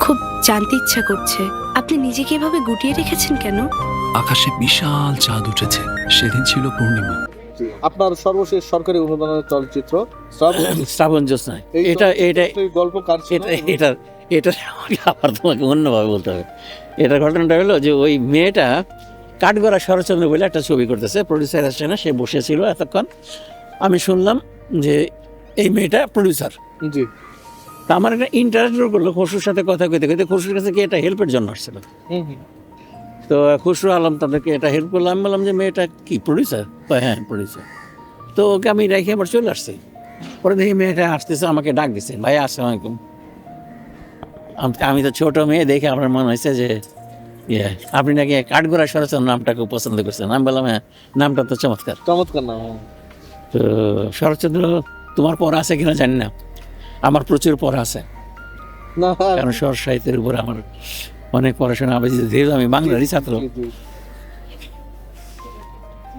খুব জানতে ইচ্ছা করছে। আপনি নিজেকে এভাবে গুটিয়ে রেখেছেন কেন? আকাশে বিশাল চাঁদ উঠেছে। সেদিন ছিল পূর্ণিমা। আপনার সর্বশেষ সরকারি অনুদানের চলচ্চিত্র শ্রাবণ- জ্যোৎস্নায়। এটা এটা গল্প কার এটা এটা আবার তোমাকে অন্যভাবে বলতে হবে। এটা ঘটনাটা হলো যে ওই মেয়েটা কাঠগড়া শরৎচন্দ্র বলে একটা ছবি করতেছে। প্রডিউসার আসছে না সে বসেছিল এতক্ষণ। আমি শুনলাম যে এই মেয়েটা প্রডিউসার জি। তা আমার একটা ইন্টারেস্ট করল খসরুর সাথে কথা কইতে কইতে খসরুর কাছে কি এটা হেল্পের জন্য আসছিল। তো খসরু আলম তাদেরকে এটা হেল্প করলাম আমি বললাম যে মেয়েটা কি প্রডিউসার হ্যাঁ প্রডিউসার তো ওকে আমি রেখে আবার চলে আসছি। পরে দেখি মেয়েটা আসতেছে আমাকে ডাক দিছে ভাই আসসালামু আলাইকুম আমি তো ছোট মেয়ে দেখে আমার মনে হয়েছে যে ইয়ে আপনি নাকি কাঠগোড়া সরচন নামটা খুব পছন্দ করছেন। আমি বললাম হ্যাঁ নামটা তো চমৎকার। চমৎকার নাম হ্যাঁ। তো শরৎচন্দ্র তোমার পর আছে কিনা জানি না। আমার প্রচুর পড়া আছে। কারণ সর সাহিত্যের উপর আমার অনেক পড়াশোনা হবে। যেহেতু আমি বাংলারই ছাত্র।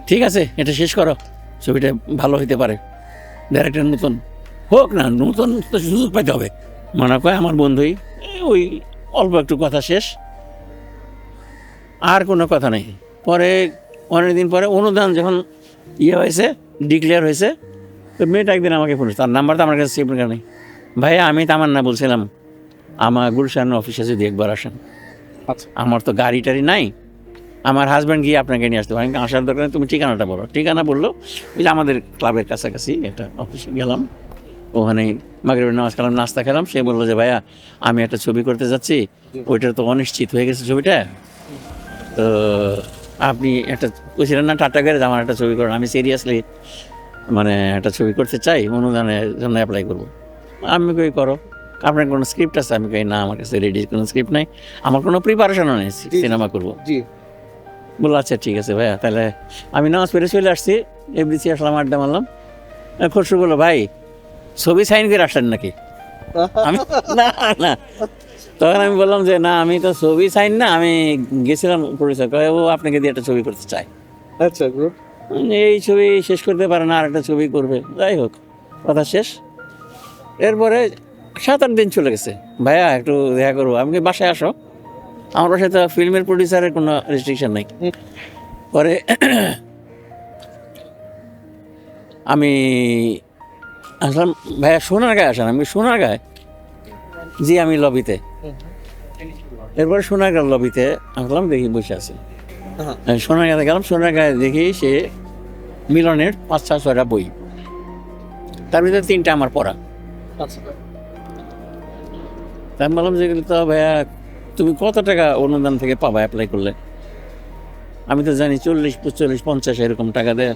ঠিক আছে এটা শেষ করো। ছবিটা ভালো হইতে পারে। ডাইরেক্টর নতুন। হোক না নতুন তো সুযোগ পাইতে হবে। মনে করে আমার বন্ধুই ওই অল্প একটু কথা শেষ। আর কোনো কথা নেই। পরে অনেকদিন পরে অনুদান যখন ইয়ে হয়েছে ডিক্লেয়ার হয়েছে তো মেয়েটা একদিন আমাকে ফোন তার নাম্বার তো আমার কাছে সেভ নেই। ভাইয়া আমি তামান্না বলছিলাম। আমার গুলশান অফিসে যদি একবার আসেন। আচ্ছা। আমার তো গাড়ি টাড়ি নাই। আমার হাজব্যান্ড গিয়ে আপনাকে নিয়ে আসতে পারেন। আসার দরকার তুমি ঠিকানাটা বলো। ঠিকানা বলল ওই যে আমাদের ক্লাবের কাছাকাছি একটা অফিসে গেলাম। ওখানে মাগরিবের নামাজ খেলাম নাস্তা খেলাম। সে বলল যে ভাইয়া আমি একটা ছবি করতে যাচ্ছি। ওইটা তো অনিশ্চিত হয়ে গেছে ছবিটা। তো আপনি একটা বলছিলেন না টাটা করে আমার একটা ছবি করেন। আমি সিরিয়াসলি মানে একটা ছবি করতে চাই অনুদানের জন্য অ্যাপ্লাই করব। আমি কই করো? আপনার কোনো স্ক্রিপ্ট আছে? আমি কই না আমার কাছে রেডি কোনো স্ক্রিপ্ট নাই। আমার কোনো প্রিপারেশনও নেই সিনেমা করব। জি। বলল আচ্ছা ঠিক আছে ভাইয়া তাহলে আমি নামাজ পড়ে চলে আসছি। এফডিসি আসলাম আড্ডা মারলাম। খসরু বলল ভাই ছবি সাইন করে আসলেন নাকি? আমি না না। তখন আমি বললাম যে না আমি তো ছবি সাইন না আমি গেছিলাম প্রডিউসার ও আপনাকে দিয়ে একটা ছবি করতে চাই। আচ্ছা এই ছবি শেষ করতে পারে না আর একটা ছবি করবে। যাই হোক কথা শেষ। এরপরে সাত আট দিন চলে গেছে। ভাইয়া, একটু দেখা করব। আমি বাসায় আসো। আমার বাসায় তো ফিল্মের প্রডিউসারের কোনো রেস্ট্রিকশন নেই। পরে আমি আসলাম, ভাইয়া, সোনার গায়ে আসেন। আমি সোনার গায়ে? জি, আমি লবিতে। এরপরে সোনার লবিতে আসলাম, দেখি বসে আছে। সোনার গায়ে গেলাম, সোনার গায়ে দেখি সে মিলনের পাঁচ ছয় ছয়টা বই। তার ভিতরে তিনটা আমার পড়া। আচ্ছা। তা আমি বললাম যে তো ভাইয়া তুমি কত টাকা অনুদান থেকে পাবা অ্যাপ্লাই করলে? আমি তো জানি চল্লিশ পঁচল্লিশ পঞ্চাশ এরকম টাকা দেয়।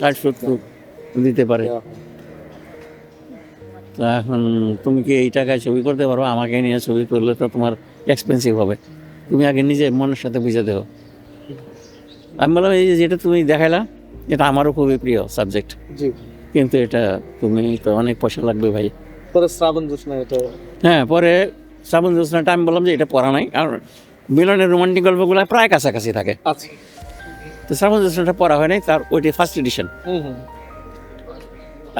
ষাট সত্তর দিতে পারে। তো এখন তুমি কি এই টাকায় ছবি করতে পারো? আমাকে নিয়ে ছবি করলে তো তোমার এক্সপেন্সিভ হবে। তুমি আগে নিজে মনের সাথে বুঝে দেও। আমি বললাম এই যেটা তুমি দেখাইলা এটা আমারও খুবই প্রিয় সাবজেক্ট জি। কিন্তু এটা তুমি তো অনেক পয়সা লাগবে ভাই। পরে শ্রাবণ জোৎস্না এটা হ্যাঁ পরে শ্রাবণ জ্যোৎস্নাটা আমি বললাম যে এটা পড়া নাই। আর মিলনের রোমান্টিক গল্পগুলো প্রায় কাছাকাছি থাকে। আচ্ছা। তো শ্রাবণ জ্যোৎস্নাটা পড়া হয় নাই তার ওইটি ফার্স্ট এডিশন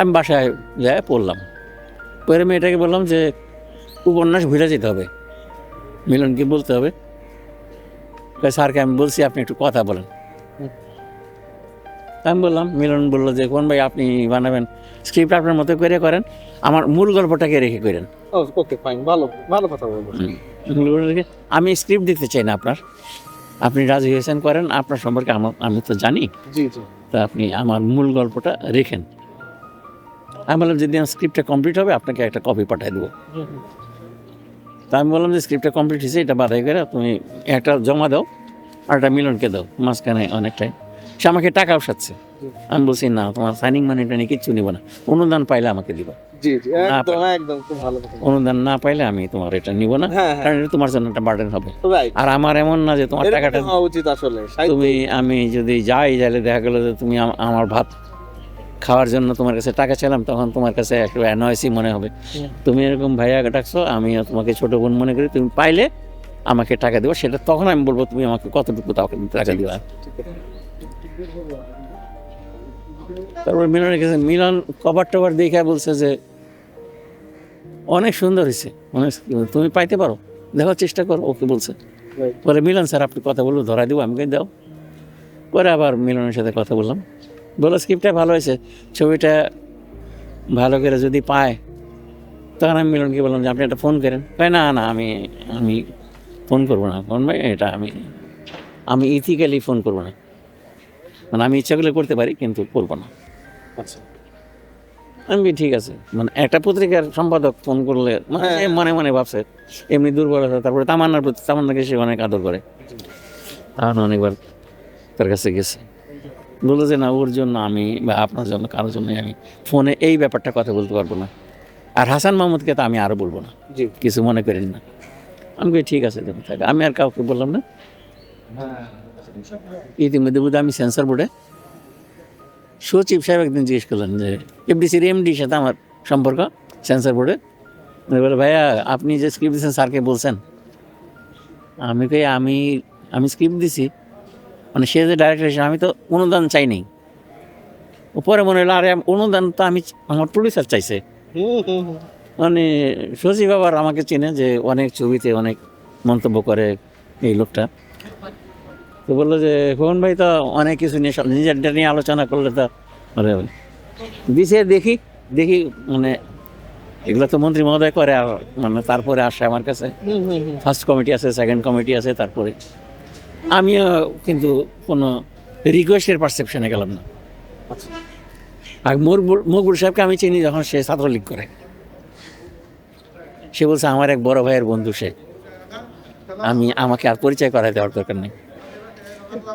আমি বাসায় যাই পড়লাম। পরে মেয়েটাকে বললাম যে উপন্যাস ভুলে যেতে হবে। মিলনকে বলতে হবে। স্যারকে আমি বলছি আপনি একটু কথা বলেন। তা আমি বললাম মিলন বলল যে কোন ভাই আপনি বানাবেন স্ক্রিপ্ট আপনার মতো করে করেন আমার মূল গল্পটাকে রেখে করেন। ওকে ফাইন ভালো ভালো কথা বলব আমি স্ক্রিপ্ট দিতে চাই না আপনার। আপনি রাজি হয়েছেন করেন। আপনার সম্পর্কে আমার আমি তো জানি। তা আপনি আমার মূল গল্পটা রেখেন। আমি বললাম যেদিন স্ক্রিপ্টটা কমপ্লিট হবে আপনাকে একটা কপি পাঠিয়ে দেবো। তা আমি বললাম যে স্ক্রিপ্টটা কমপ্লিট হয়েছে এটা বাধাই করে তুমি একটা জমা দাও আর একটা মিলনকে দাও। মাঝখানে অনেকটাই সে আমাকে টাকা সাচ্ছে আমি বলছি না তোমার সাইনিং মানিটা নিয়ে কিচ্ছু নিব না। অনুদান পাইলে আমাকে দিবা। অনুদান না পাইলে আমি তোমার এটা নিব না হ্যাঁ হ্যাঁ। কারণ এটা তোমার জন্য একটা বার্ডেন হবে। আর আমার এমন না যে তোমার টাকাটা উচিত আসলে তুমি আমি যদি যাই যাইলে দেখা গেলো যে তুমি আমার ভাত খাওয়ার জন্য তোমার কাছে টাকা চাইলাম তখন তোমার কাছে একটু অ্যানয়েসি মনে হবে। তুমি এরকম ভাইয়া ডাকছো আমি তোমাকে ছোট বোন মনে করি তুমি পাইলে আমাকে টাকা দেবো সেটা তখন আমি বলব তুমি আমাকে কতটুকু টাকা- টাকা দিবা তারপর মিলনের কাছে মিলন কভার টভার দেখে বলছে যে অনেক সুন্দর হয়েছে। অনেক তুমি পাইতে পারো দেখার চেষ্টা করো ওকে বলছে। পরে মিলন স্যার আপনি কথা বলব ধরা দিব আমাকে দাও? পরে আবার মিলনের সাথে কথা বললাম। বলো স্ক্রিপ্টটা ভালো হয়েছে ছবিটা ভালো করে যদি পায় তখন আমি মিলনকে বললাম যে আপনি একটা ফোন করেন। তাই না না আমি আমি ফোন করব না। ফোন ভাই এটা আমি আমি ইথিক্যালি ফোন করব না। মানে আমি ইচ্ছা করলে করতে পারি কিন্তু করব না। আচ্ছা। আমি ঠিক আছে। মানে একটা পত্রিকার সম্পাদক ফোন করলে মানে হ্যাঁ। মনে মনে ভাবছে এমনি দুর্বলতা তারপরে তামান্নার প্রতি তামান্নাকে সে অনেক আদর করে। তখন অনেকবার তার কাছে গেছে। বলল যে না ওর জন্য আমি বা আপনার জন্য কারোর জন্য আমি ফোনে এই ব্যাপারটা কথা বলতে পারব না। আর হাসান মাহমুদকে তো আমি আরও বলব না। কিছু মনে করেন না। আমি ঠিক আছে থাক। আমি আর কাউকে বললাম না। ইতিমধ্যে বোধহয় আমি সেন্সর বোর্ডে সচিব সাহেব একদিন জিজ্ঞেস করলেন যে এফডিসির এমডির সাথে আমার সম্পর্ক সেন্সর বোর্ডে বলে ভাইয়া, আপনি যে স্ক্রিপ্ট দিয়েছেন স্যারকে বলছেন? আমি কই, আমি আমি স্ক্রিপ্ট দিছি। মানে সে যে ডাইরেক্টর হিসেবে আমি তো অনুদান চাইনি পরে মনে হলো, আরে, অনুদান তো আমি, আমার প্রডিউসার চাইছে। মানে সচিব আবার আমাকে চেনে যে, অনেক ছবিতে অনেক মন্তব্য করে এই লোকটা। তো বলল যে খোকন ভাই তো অনেক কিছু নিয়ে নিজেরটা নিয়ে আলোচনা করলে তো। মানে দিছে দেখি দেখি মানে এগুলো তো মন্ত্রী মহোদয় করে আর মানে তারপরে আসে আমার কাছে। ফার্স্ট কমিটি আছে সেকেন্ড কমিটি আছে তারপরে আমিও কিন্তু কোনো রিকোয়েস্টের পারসেপশনে গেলাম না। আচ্ছা। আর মকবুল মকবুল সাহেবকে আমি চিনি যখন সে ছাত্রলীগ করে। সে বলছে আমার এক বড় ভাইয়ের বন্ধু সে। আমি আমাকে আর পরিচয় করাই দেওয়ার দরকার নেই।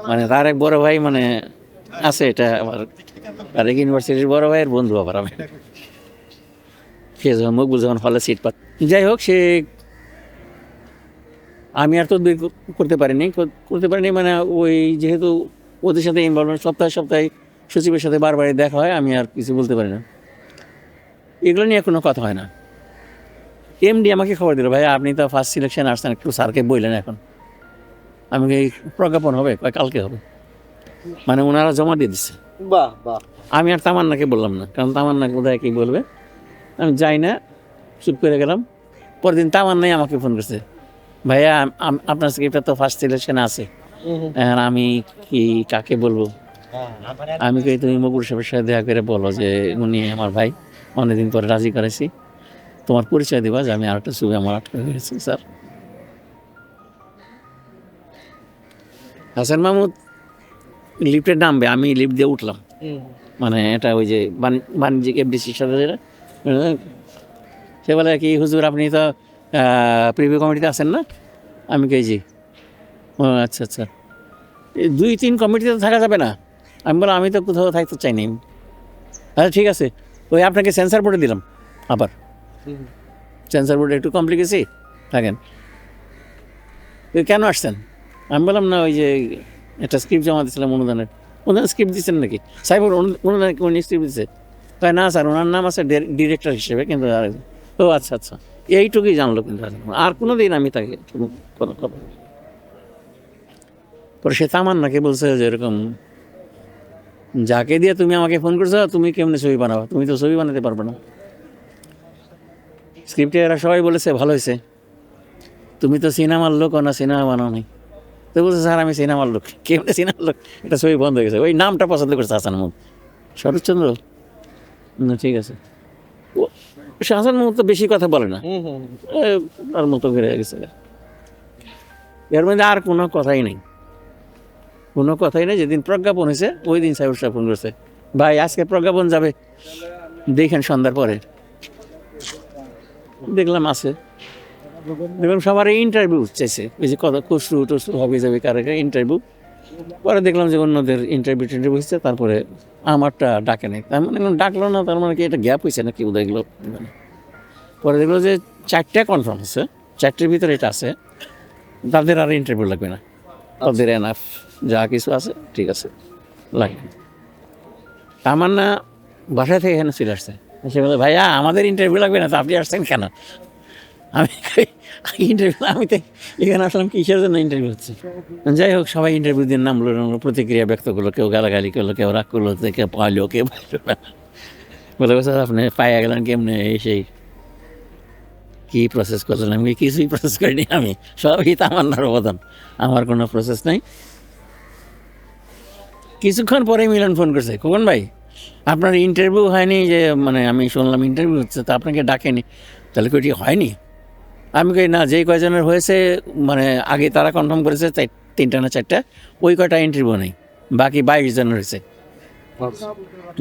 মানে তার এক বড় ভাই মানে আছে এটা আমার। আর এক ইউনিভার্সিটির বড় ভাইয়ের বন্ধু আবার আমি। সে মকবুল যখন হলে সিট পাত যাই হোক, সে আমি আর তো করতে পারিনি করতে পারিনি মানে ওই যেহেতু ওদের সাথে ইনভলভমেন্ট সপ্তাহে সপ্তাহে সচিবের সাথে বারবারই দেখা হয়, আমি আর কিছু বলতে পারি না। এগুলো নিয়ে কোনো কথা হয় না। এমডি আমাকে খবর দিল, ভাই, আপনি তো ফার্স্ট সিলেকশন আসছেন, একটু স্যারকে বললেন এখন। আমি কি প্রজ্ঞাপন হবে কালকে হবে। মানে ওনারা জমা দিয়ে দিচ্ছে বাহ বাহ। আমি আর তামান্নাকে বললাম না কারণ তামান্না কোথায় কী বলবে? আমি যাই না চুপ করে গেলাম। পরের দিন তামান্নাই আমাকে ফোন করছে ভাইয়া আপনার স্ক্রিপ্টটা তো ফার্স্ট সিলেকশন আছে। হুম। আমি কি কাকে বলব? আমি কই তুমি মকুর সাহেবের সাথে দেখা করে বলো যে উনি আমার ভাই অনেকদিন পরে রাজি করেছি। তোমার পরিচয় দেবা যে আমি আরেকটা ছবি আমার আটকে গেছি স্যার। হাসান মাহমুদ লিফটে নামবে আমি লিফট দিয়ে উঠলাম। মানে এটা ওই যে বাণি- বাণিজ্যিক এফডিসির সাথে যেটা সে বলে কি হুজুর আপনি তো প্রিভিউ কমিটিতে আছেন না? আমি কেজি ও আচ্ছা আচ্ছা। দুই তিন কমিটিতে তো থাকা যাবে না। আমি বললাম আমি তো কোথাও থাকতে চাইনি আচ্ছা ঠিক আছে। ওই আপনাকে সেন্সার বোর্ডে দিলাম আবার। সেন্সার বোর্ডে একটু কমপ্লিকেসি থাকেন। কেন আসছেন? আমি বললাম, না, ওই যে একটা স্ক্রিপ্ট জমা দিয়েছিলাম অনুদানের। অনুদান স্ক্রিপ্ট দিচ্ছেন নাকি? সাইবার অনুদান উনি স্ক্রিপ্ট দিচ্ছে তাই না, স্যার, ওনার নাম আছে ডিরেক্টর হিসেবে কিন্তু ও আচ্ছা আচ্ছা। এইটুকুই জানলো কিন্তু আর- কোনো দিন আমি তাকে কোনো খবর পরে সে তামান্নাকে বলছে যে এরকম, যাকে দিয়ে তুমি আমাকে ফোন করছ, তুমি কেমনে ছবি বানাবো? তুমি তো ছবি বানাতে পারবে না। স্ক্রিপ্টে এরা সবাই বলেছে, ভালো হয়েছে। তুমি তো সিনেমার লোক, না সিনেমা বানাও নাই তো বলছে স্যার আমি সিনেমার লোক। কেমনে সিনেমার লোক? এটা ছবি বন্ধ হয়ে গেছে। ওই নামটা পছন্দ করছে হাসান মাহমুদ শরৎচন্দ্র? না ঠিক আছে। ও সে হাসান মাহমুদ তো বেশি কথা বলে না। তার মতো করে গেছে। এর মধ্যে আর কোনো কথাই নেই। কোনো কথাই নেই। যেদিন প্রজ্ঞাপন হয়েছে ওই দিন সাহেব সাহেব ফোন করছে। ভাই আজকে প্রজ্ঞাপন যাবে। দেখেন সন্ধ্যার পরে। দেখলাম আছে। সবার ইন্টারভিউ চাইছে ওই যে কথা হবে যাবে ইন্টারভিউ পরে দেখলাম যে অন্যদের ইন্টারভিউ টিন্টারভিউ হচ্ছে, তারপরে আমারটা ডাকে নেই। তার মানে ডাকলো না, তার মানে কি এটা গ্যাপ হয়েছে এগুলো? পরে দেখল যে চারটা কনফার্ম চারটের ভিতরে এটা আছে। তাদের আর ইন্টারভিউ লাগবে না। তাদের এনাফ যা কিছু আছে, ঠিক আছে। লাগবে আমার না বাসা থেকে এখানে চলে আসছে। সে বলে, ভাইয়া, আমাদের ইন্টারভিউ লাগবে না, তো আপনি আসছেন কেন? আমি ইন্টারভিউ আমি তো এখানে আসলাম কিসের জন্য ইন্টারভিউ হচ্ছে? যাই হোক, সবাই ইন্টারভিউ দিয়ে নামলো প্রতিক্রিয়া ব্যক্ত করল, কেউ গালাগালি করল, কেউ রাগ করল তো কেউ পাইলো কেউ পাইলো বলে বলছে আপনি? পাইয়া গেলেন কেমনে? এই কি প্রসেস করলেন আমি কিছুই প্রসেস করিনি আমি। সবই তামান্নার অবদান আমার কোনো প্রসেস নাই। কিছুক্ষণ পরে মিলন ফোন করছে। খোকন ভাই, আপনার ইন্টারভিউ হয়নি যে মানে আমি শুনলাম ইন্টারভিউ হচ্ছে, তা আপনাকে ডাকেনি। তাহলে কি হয়নি? আমি কই না যেই কয়জনের হয়েছে মানে আগে তারা কনফার্ম করেছে তিনটা না চারটা ওই কয়টা ইন্টারভিউ নেই বাকি বাইশ জনের হয়েছে।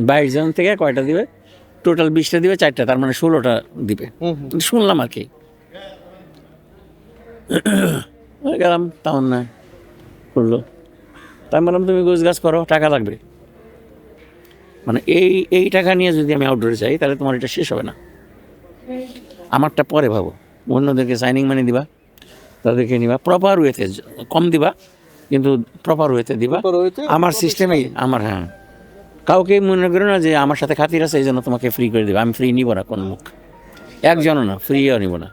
বাইশ জন থেকে কয়টা দিবে? টোটাল বিশটা দিবে চারটা তার মানে ষোলোটা দিবে। শুনলাম আর কি। গেলাম তেমন না করল। তাই বললাম তুমি গোছ গাছ করো টাকা লাগবে। মানে এই এই টাকা নিয়ে যদি আমি আউটডোরে যাই তাহলে তোমার এটা শেষ হবে না। আমারটা পরে ভাবো। অন্যদেরকে সাইনিং মানি দিবা তাদেরকে নিবা প্রপার ওয়েতে কম দিবা কিন্তু প্রপার ওয়েতে দিবা। আমার সিস্টেমেই আমার হ্যাঁ। কাউকে মনে করো না যে আমার সাথে খাতির আছে এই জন্য তোমাকে ফ্রি করে দেবে। আমি ফ্রি নিব না কোন মুখ। একজনও না ফ্রিও নিব না।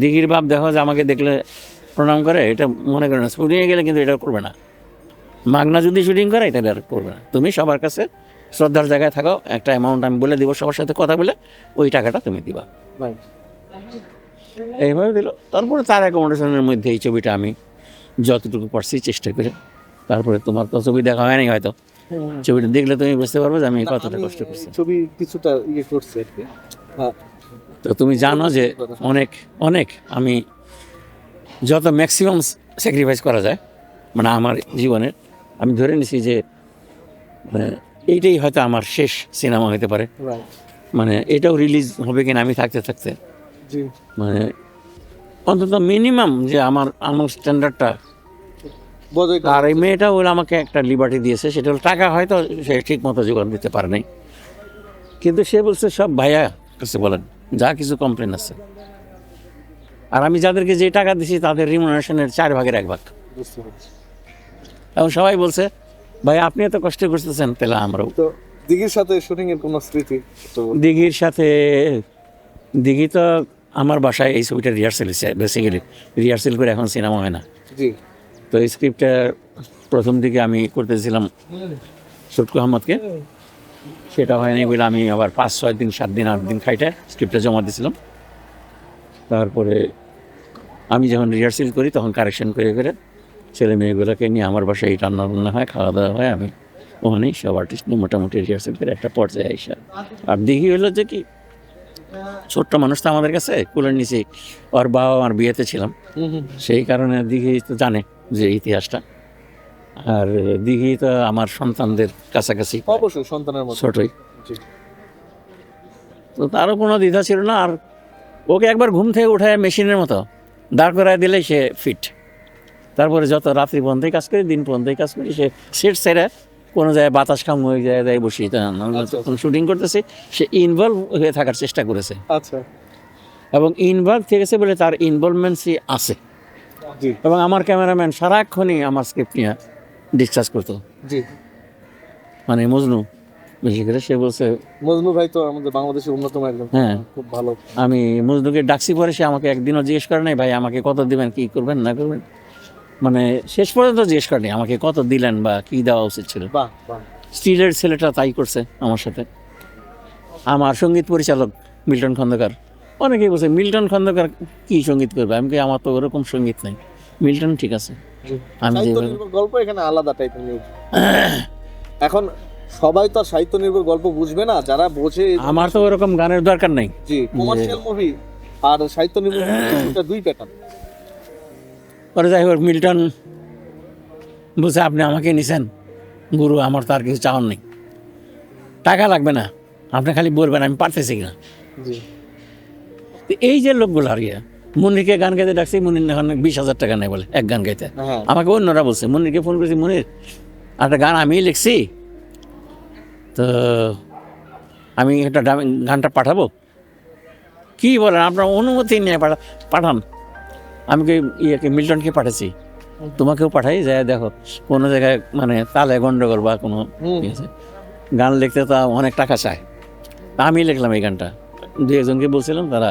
দিঘির বাপ দেখো যে আমাকে দেখলে প্রণাম করে এটা মনে করে না শুটিংয়ে গেলে কিন্তু এটা করবে না। মাগনা যদি শুটিং করে এটা আর করবে না। তুমি সবার কাছে শ্রদ্ধার জায়গায় থাকো একটা অ্যামাউন্ট আমি বলে দিব সবার সাথে কথা বলে ওই টাকাটা তুমি দিবা. এইভাবে দিল। তারপরে তার অ্যাকোমোডেশনের মধ্যে এই ছবিটা আমি যতটুকু পারছি চেষ্টা করে তারপরে তোমার তো ছবি দেখা হয়নি হয়তো। ছবিটা দেখলে তুমি বুঝতে পারবে যে আমি কতটা কষ্ট করছি। ছবি কিছুটা ইয়ে করছে হ্যাঁ। তো তুমি জানো যে অনেক অনেক আমি যত ম্যাক্সিমাম স্যাক্রিফাইস করা যায় মানে আমার জীবনের আমি ধরে নিছি যে মানে এইটাই হয়তো আমার শেষ সিনেমা হতে পারে। মানে এটাও রিলিজ হবে কিনা আমি থাকতে থাকতে মানে অন্তত মিনিমাম যে আমার আমার স্ট্যান্ডার্ডটা আর এই মেয়েটা ওরা আমাকে একটা লিবার্টি দিয়েছে সেটা হলো টাকা হয়তো সে ঠিক মতো যোগান দিতে পারে নাই। কিন্তু সে বলছে সব ভাইয়া কাছে বলেন যা কিছু কমপ্লেন আছে। আর আমি যাদেরকে যে টাকা দিছি তাদের রিমুনারেশনের চার ভাগের এক ভাগ। এবং সবাই বলছে ভাই আপনি এত কষ্ট করতেছেন তাহলে আমরাও। তো দিঘির সাথে শুটিং এর কোনো স্মৃতি? দিঘির সাথে দিঘি তো আমার বাসায় এই ছবিটা রিহার্সেল হয়েছে বেসিক্যালি রিহার্সেল করে এখন সিনেমা হয় না। তো এই স্ক্রিপ্টটা প্রথম দিকে আমি করতেছিলাম সুটকু আহমদকে। সেটা হয়নি বলে আমি আবার পাঁচ ছয় দিন সাত দিন আট দিন খাইটা স্ক্রিপ্টটা জমা দিয়েছিলাম। তারপরে আমি যখন রিহার্সেল করি তখন কারেকশন করে করে ছেলে মেয়েগুলোকে নিয়ে আমার বাসায় এই রান্না বান্না হয় খাওয়া দাওয়া হয় আমি ওখানেই সব আর্টিস্ট নিয়ে মোটামুটি রিহার্সেল করে একটা পর্যায়ে আইসা। আর দেখি হলো যে কি ছোট্ট মানুষ তো আমাদের কাছে কুলের নিচে ওর বাবা আমার বিয়েতে ছিলাম। সেই কারণে দিঘি তো জানে যে ইতিহাসটা। আর দিঘি তো আমার সন্তানদের কাছাকাছি। অবশ্যই সন্তানের ছোটই। তো তারও কোনো দ্বিধা ছিল না আর ওকে একবার ঘুম থেকে উঠায় মেশিনের মতো দাঁড় করায় দিলে সে ফিট। তারপরে যত রাত্রি পর্যন্তই কাজ করি দিন পর্যন্তই কাজ করি সে সেট সেরে কোনো জায়গায় বাতাস খাম হয়ে যায় যায় বসি তখন শুটিং করতেছে সে ইনভলভ হয়ে থাকার চেষ্টা করেছে। আচ্ছা। এবং ইনভলভ থেকেছে বলে তার ইনভলভমেন্টসই আছে। জি। এবং আমার ক্যামেরাম্যান সারাক্ষণই আমার স্ক্রিপ্ট নিয়ে ডিসকাস করতো। জি। মানে মজনু বেশি করে সে বলছে মজনু ভাই তো আমাদের বাংলাদেশের অন্যতম একজন। হ্যাঁ। খুব ভালো। আমি মজনুকে ডাকছি পরে সে আমাকে একদিনও জিজ্ঞেস করে নাই ভাই আমাকে কত দিবেন কি করবেন না করবেন? মানে শেষ পর্যন্ত জিজ্ঞেস করেনি আমাকে কত দিলেন বা কি দেওয়া উচিত ছিল। স্টিলের ছেলেটা তাই করছে আমার সাথে। আমার সংগীত পরিচালক মিল্টন খন্দকার। অনেকেই বলছে মিল্টন খন্দকার কি সংগীত করবে? আমি কি আমার তো ওরকম সংগীত নাই। মিল্টন ঠিক আছে। আমি গল্প এখানে আলাদা টাইপের এখন সবাই তো সাহিত্য নির্ভর গল্প বুঝবে না যারা বোঝে আমার তো ওরকম গানের দরকার নেই। জি কমার্শিয়াল মুভি আর সাহিত্য নির্ভর দুই প্যাটার্ন পরে যাই হোক মিল্টন বলছে আপনি আমাকে নিছেন। গুরু আমার তো আর কিছু চাওয়ার নেই। টাকা লাগবে না। আপনি খালি বলবেন আমি পারতেছি কিনা? এই যে লোকগুলো আর ইয়ে মুনিরকে গান গাইতে ডাকছি মুনির এখন বিশ হাজার টাকা নেই বলে এক গান গাইতে। হ্যাঁ। আমাকে অন্যরা বলছে মুনিরকে ফোন করেছি মুনির একটা গান আমিই লিখছি। তো আমি একটা গানটা পাঠাবো? কি বলেন আপনার অনুমতি নিয়ে পাঠান। আমি কি ইয়েকে মিল্টনকে পাঠাচ্ছি তোমাকেও পাঠাই যায় দেখো কোনো জায়গায় মানে তালে গন্ডগোল বা কোনো। ইয়ে। গান লিখতে তো অনেক টাকা চায়। আমি লিখলাম এই গানটা। দু একজনকে বলছিলাম তারা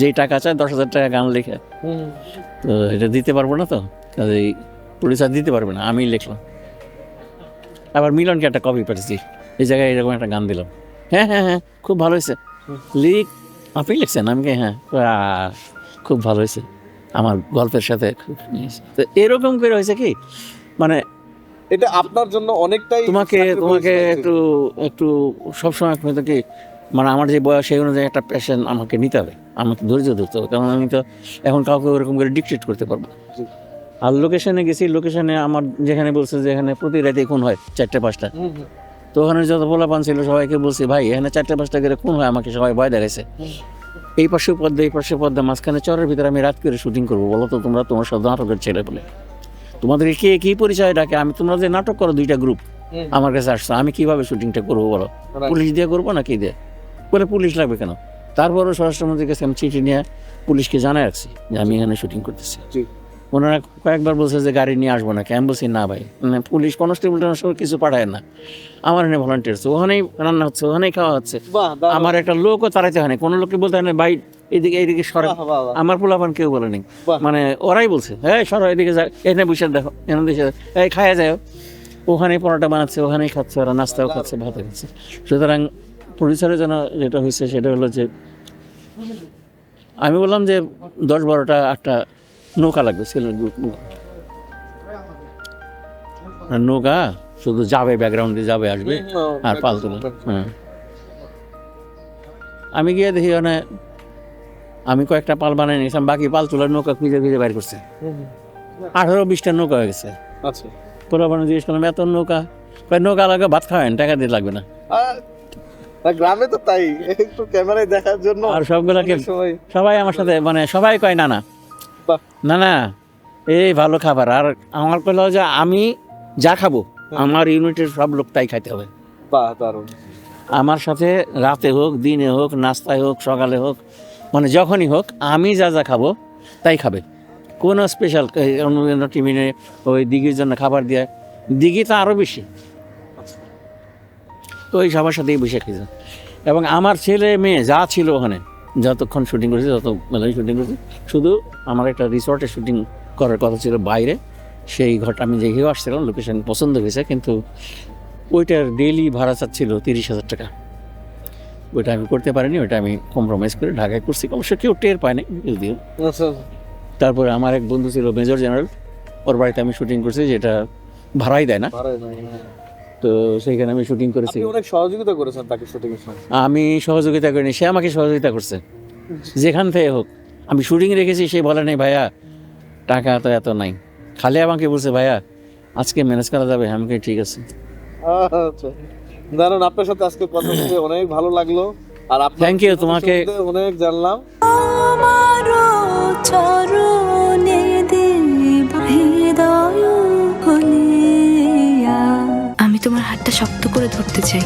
যেই টাকা চায় দশ হাজার টাকা গান লিখে। তো এটা দিতে পারব না তো কাজেই পুলিশ আর দিতে পারবে না আমি লিখলাম। আবার মিলনকে একটা কপি পাঠিয়েছি। এই জায়গায় এরকম একটা গান দিলাম। হ্যাঁ হ্যাঁ হ্যাঁ খুব ভালো হয়েছে। লিখ আপনি লিখছেন? আমি কি, হ্যাঁ খুব ভালো হয়েছে। আমার গল্পের সাথে। তো এরকম করে হয়েছে কি? মানে এটা আপনার জন্য অনেকটাই তোমাকে তোমাকে একটু একটু সবসময় কি মানে আমার যে বয়স সেই অনুযায়ী একটা প্যাশন আমাকে নিতে হবে। আমাকে ধৈর্য ধরতে হবে কারণ আমি তো এখন কাউকে ওরকম করে ডিকটেট করতে পারব আর লোকেশনে গেছি লোকেশনে আমার যেখানে বলছে যেখানে প্রতি রাতে খুন হয় চারটে পাঁচটা। তো ওখানে যত পোলাপান ছিল সবাইকে বলছি ভাই এখানে চারটে পাঁচটা করে খুন হয় আমাকে সবাই ভয় দেখাইছে। এই পাশে পদ্মা এই পাশে পদ্মা মাঝখানে চরের ভিতরে আমি রাত করে শুটিং করব বলো তো তোমরা তোমার সাথে নাটকের ছেলে বলে। তোমাদের কে কি পরিচয় ডাকে? আমি তোমরা যে নাটক করো দুইটা গ্রুপ আমার কাছে আসছে। আমি কীভাবে শুটিংটা করব বলো? পুলিশ দিয়ে করব না কি দিয়ে? বলে পুলিশ লাগবে কেন? তারপরও স্বরাষ্ট্রমন্ত্রীর কাছে আমি চিঠি নিয়ে পুলিশকে জানাই রাখছি যে আমি এখানে শুটিং করতেছি। ওনারা কয়েকবার বলছে যে গাড়ি নিয়ে আসব না আমি বলছি না ভাই। মানে পুলিশ কনস্টেবল টনস্টেবল কিছু পাঠায় না। আমার এখানে ভলান্টিয়ার্স ওখানেই রান্না হচ্ছে ওখানেই খাওয়া হচ্ছে। আমার একটা লোকও তাড়াইতে হয় না কোনো লোককে বলতে হয় না ভাই এদিকে এইদিকে সরে। আমার পোলাপান কেউ বলেনি মানে ওরাই বলছে হ্যাঁ সরো এদিকে যা এখানে বসে দেখো এখানে বসে দেখো। এই খায়া যায় ওখানেই পরোটা বানাচ্ছে ওখানেই খাচ্ছে ওরা নাস্তাও খাচ্ছে ভাতও খাচ্ছে। সুতরাং পরিচয়ের জন্য যেটা হয়েছে সেটা হলো যে আমি বললাম যে দশ বারোটা একটা নৌকা লাগবে গ্রুপ নৌকা। শুধু যাবে ব্যাকগ্রাউন্ডে যাবে আসবে আর পাল তোলা। হ্যাঁ। আমি গিয়ে দেখি ওখানে আমি কয়েকটা পাল বানিয়ে নিয়েছিলাম বাকি পাল তোলার নৌকা খুঁজে খুঁজে বাইর করছে। আঠারো বিশটা নৌকা হয়ে গেছে। আচ্ছা। পোলা বানিয়ে জিজ্ঞেস করলাম এত নৌকা। কয় নৌকা লাগে ভাত খাওয়ান টাকা দিয়ে লাগবে না। গ্রামে তো তাই একটু ক্যামেরায় দেখার জন্য আর সবগুলাকে সবাই আমার সাথে মানে সবাই কয় না না। না না এই ভালো খাবার। আর আমার কইলো যে আমি যা খাব আমার ইউনিটের সব লোক তাই খাইতে হবে। বাহ দারুণ। আমার সাথে রাতে হোক দিনে হোক নাস্তায় হোক সকালে হোক মানে যখনই হোক আমি যা যা খাব তাই খাবে। কোনো স্পেশাল অন্য টিমিনে ওই দিঘির জন্য খাবার দেয় দিঘি তো আরও বেশি। তো ওই সবার সাথেই বসে খেয়েছে। এবং আমার ছেলে মেয়ে যা ছিল ওখানে যতক্ষণ শুটিং করেছে যত মেলায় শুটিং করেছে শুধু আমার একটা রিসর্টে শুটিং করার কথা ছিল বাইরে। সেই ঘরটা আমি দেখেও আসছিলাম লোকেশন পছন্দ হয়েছে কিন্তু ওইটার ডেইলি ভাড়া চাচ্ছিল তিরিশ হাজার টাকা। ওইটা আমি করতে পারিনি ওইটা আমি কম্প্রোমাইজ করে ঢাকায় করছি। অবশ্য কেউ টের পায় পায়নি যদিও। আচ্ছা। তারপরে আমার এক বন্ধু ছিল মেজর জেনারেল ওর বাড়িতে আমি শুটিং করছি যেটা ভাড়াই দেয় না। নাই। তো সেইখানে আমি শুটিং করেছি। অনেক সহযোগিতা করেছেন তাকে শুটিং আমি সহযোগিতা করিনি সে আমাকে সহযোগিতা করছে। যেখান থেকে হোক। আমি শুটিং রেখেছি সে বলে নাই ভাইয়া টাকা তো এত নাই। খালি আমাকে বলছে ভাইয়া আজকে ম্যানেজ করা যাবে? আমি কই, ঠিক আছে। আচ্ছা। দারুণ আপনার সাথে আজকে কথা বলে অনেক ভালো লাগল। আর you, জীবনের তোমাকে- অনেক জানলাম। আমি তোমার হাতটা শক্ত করে ধরতে চাই।